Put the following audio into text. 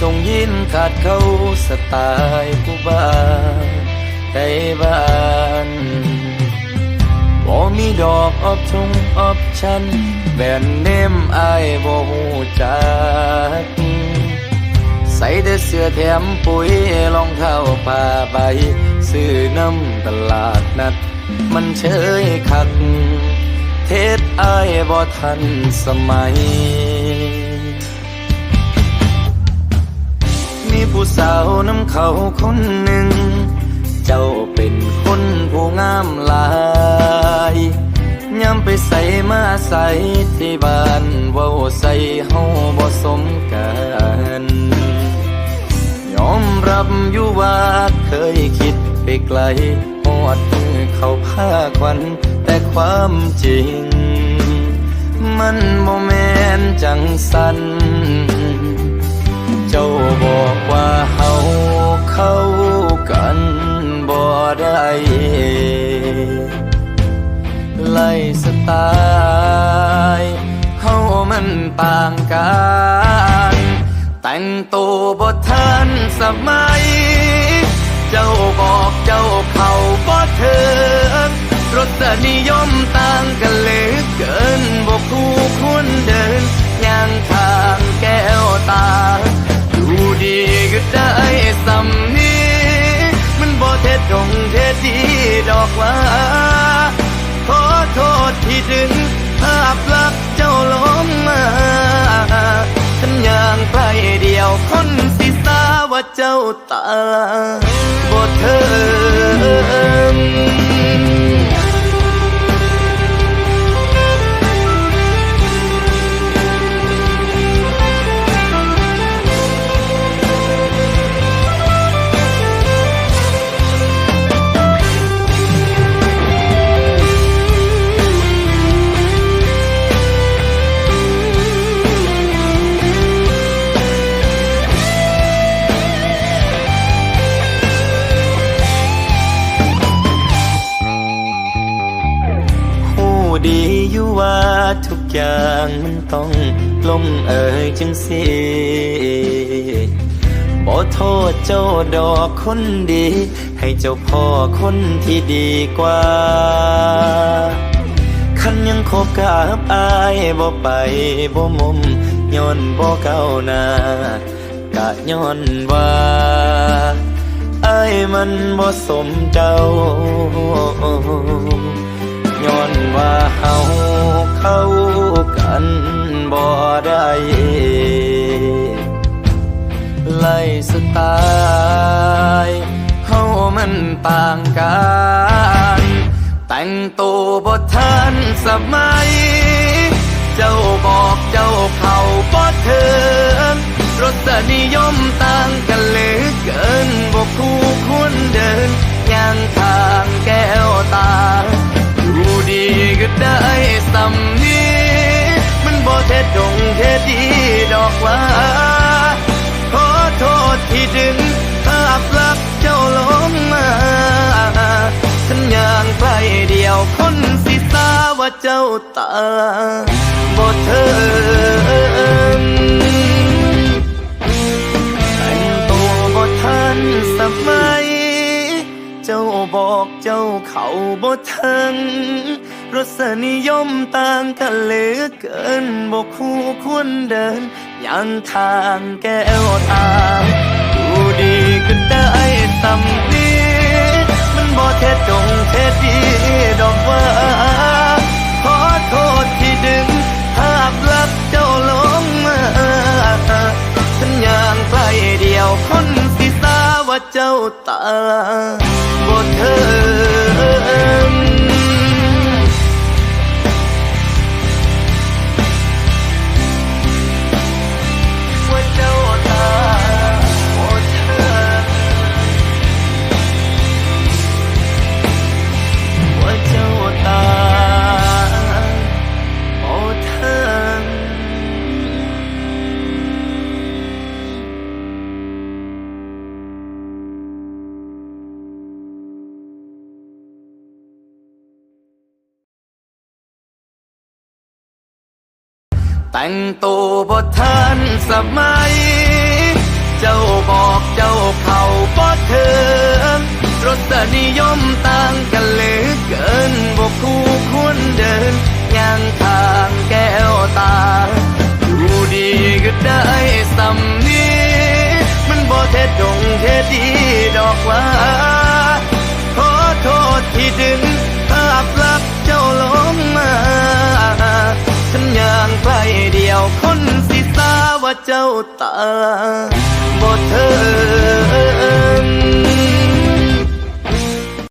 ส่งยินขาดเขาสไตล์ผู้บ้านได้บ้านบ่มีดอกออบชงออบชันแบนเนมอายบ่ฮู้จักใส่แต่เสื้อแถมปุ๋ยรองเท้าผ้าใบ ซื้อน้ำตลาดนัด มันเชยคัก เทศอายบ่ทันสมัย มีผู้สาวน้ำเขาคนหนึ่ง เจ้าเป็นคนผู้งามหลายย้ำไปใส่มาใส่ที่บ้านเว้าใส่เฮาบ่สมกันยอมรับอยู่ว่าเคยคิดไปไกลหอดมือเขาผ้าควัน แต่ความจริง มันโมแมนจังสัน เจ้าบอกว่าเฮาเข้ากันบ่ได้ไล่สไตล์เฮามันต่างกัน แต่งตัวบ่ทันสมัย เจ้าบอกเจ้าเข้าบ่ถึงรสนิยมต่างกันเหลือเกินบ่คู่ควรเดินย่างทางแก้ กว่า ขอโทษที่ดึงภาพลักษณ์เจ้าลงมาฉันย่างไปเดียวคนสิสาว่าเจ้าตาบ่เทิง ทุกอย่างมันต้องลงเอ่ยจังสิบ่โทษเจ้าดอกคนดี ให้เจ้าพ่อคนที่ดีกว่าคันยังคบกับอายบ่ไปบ่มุมย้อนบ่เก้าหน้ากะย้อนว่าอายมันบ่สมเจ้า ย้อนว่าเฮาเข้ากันบ่ได้ไล่สไตล์เฮามันต่างกัน แต่งตัวบ่ทันสมัย เจ้าบอกเจ้าเข้าบ่ถึงรสนิยมต่างกันเหลือเกินบ่คู่ควรเดินย่างทางแก เท็จดีดอกว่า ขอโทษที่ดึงภาพลักษณ์เจ้าลงมาฉันย่างไปเดียวคนสิสาว่าเจ้าตาบ่เทิงแต่งตัวบ่ทันสมัย เจ้าบอกเจ้าเขาบ่ทัน รสนิยมต่างกันเหลือเกินบอกคู่ควรเดินย่างทางแก้วตาดูดีก็ได้สำนีมันบ่เท็จจงเท็จดีดอกว่าขอโทษที่ดึงภาพลักษณ์เจ้าลงมาฉันย่างไปเดียวคนสิสาว่าเจ้าตาบ่เทิง แต่งตัวบ่ทันสมัย เจ้าบอกเจ้าเขาบ่เถิงรสนิยมต่างกันเหลือเกินบ่คู่ควรเดินย่างทางแก้วตาอยู่ดีก็ได้สำนีมันบ่เท็ดดงเท็ดดีดอกว่าขอโทษที่ดึงภาพลักษณ์เจ้าลงมา เจ้าตาบ่เธอ